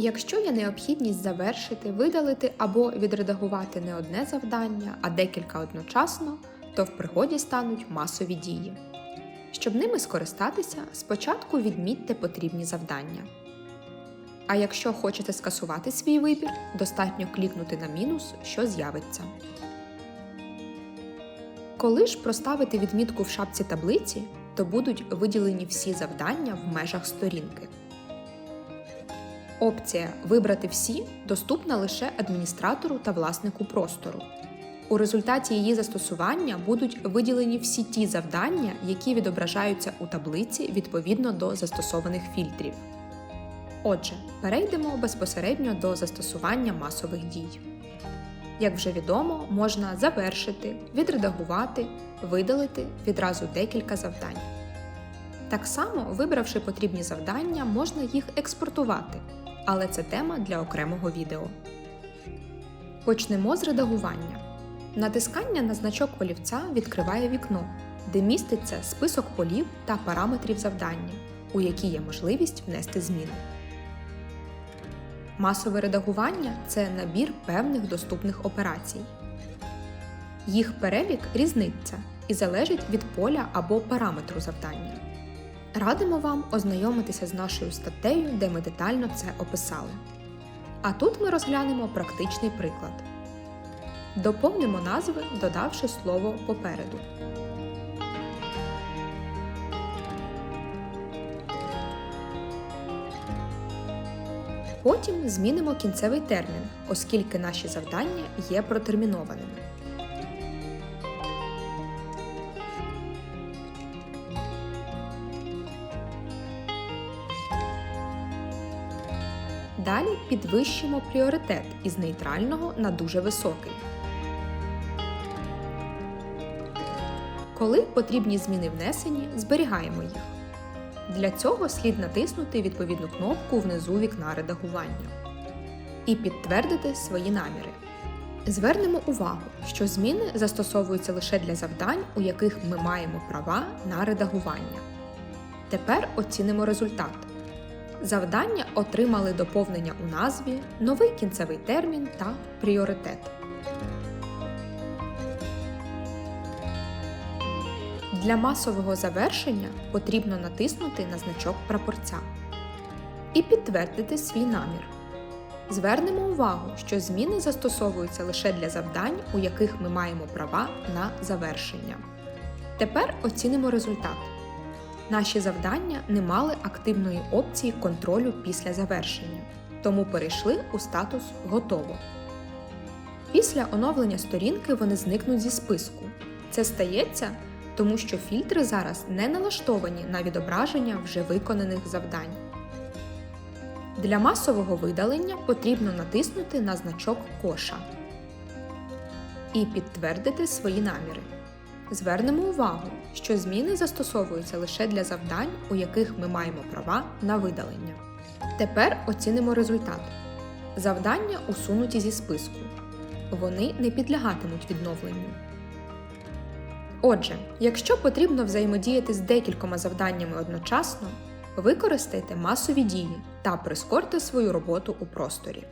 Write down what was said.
Якщо є необхідність завершити, видалити або відредагувати не одне завдання, а декілька одночасно, то в пригоді стануть масові дії. Щоб ними скористатися, спочатку відмітьте потрібні завдання. А якщо хочете скасувати свій вибір, достатньо клікнути на мінус, що з'явиться. Коли ж проставити відмітку в шапці таблиці, то будуть виділені всі завдання в межах сторінки. Опція Вибрати всі доступна лише адміністратору та власнику простору. У результаті її застосування будуть виділені всі ті завдання, які відображаються у таблиці відповідно до застосованих фільтрів. Отже, перейдемо безпосередньо до застосування масових дій. Як вже відомо, можна завершити, відредагувати, видалити відразу декілька завдань. Так само, вибравши потрібні завдання, можна їх експортувати, але це тема для окремого відео. Почнемо з редагування. Натискання на значок олівця відкриває вікно, де міститься список полів та параметрів завдання, у які є можливість внести зміни. Масове редагування це набір певних доступних операцій. Їх перелік різниться і залежить від поля або параметру завдання. Радимо вам ознайомитися з нашою статтею, де ми детально це описали. А тут ми розглянемо практичний приклад. Доповнимо назви, додавши слово попереду. Потім змінимо кінцевий термін, оскільки наші завдання є протермінованими. Далі підвищимо пріоритет із нейтрального на дуже високий. Коли потрібні зміни внесені, зберігаємо їх. Для цього слід натиснути відповідну кнопку внизу вікна редагування і підтвердити свої наміри. Звернемо увагу, що зміни застосовуються лише для завдань, у яких ми маємо права на редагування. Тепер оцінимо результат. Завдання отримали доповнення у назві, новий кінцевий термін та пріоритет. Для масового завершення потрібно натиснути на значок прапорця і підтвердити свій намір. Звернемо увагу, що зміни застосовуються лише для завдань, у яких ми маємо права на завершення. Тепер оцінимо результат. Наші завдання не мали активної опції контролю після завершення, тому перейшли у статус Готово. Після оновлення сторінки вони зникнуть зі списку. Це стається, тому що фільтри зараз не налаштовані на відображення вже виконаних завдань. Для масового видалення потрібно натиснути на значок Коша і підтвердити свої наміри. Звернемо увагу, що зміни застосовуються лише для завдань, у яких ми маємо права на видалення. Тепер оцінимо результат. Завдання усунуті зі списку. Вони не підлягатимуть відновленню. Отже, якщо потрібно взаємодіяти з декількома завданнями одночасно, використайте масові дії та прискорте свою роботу у просторі.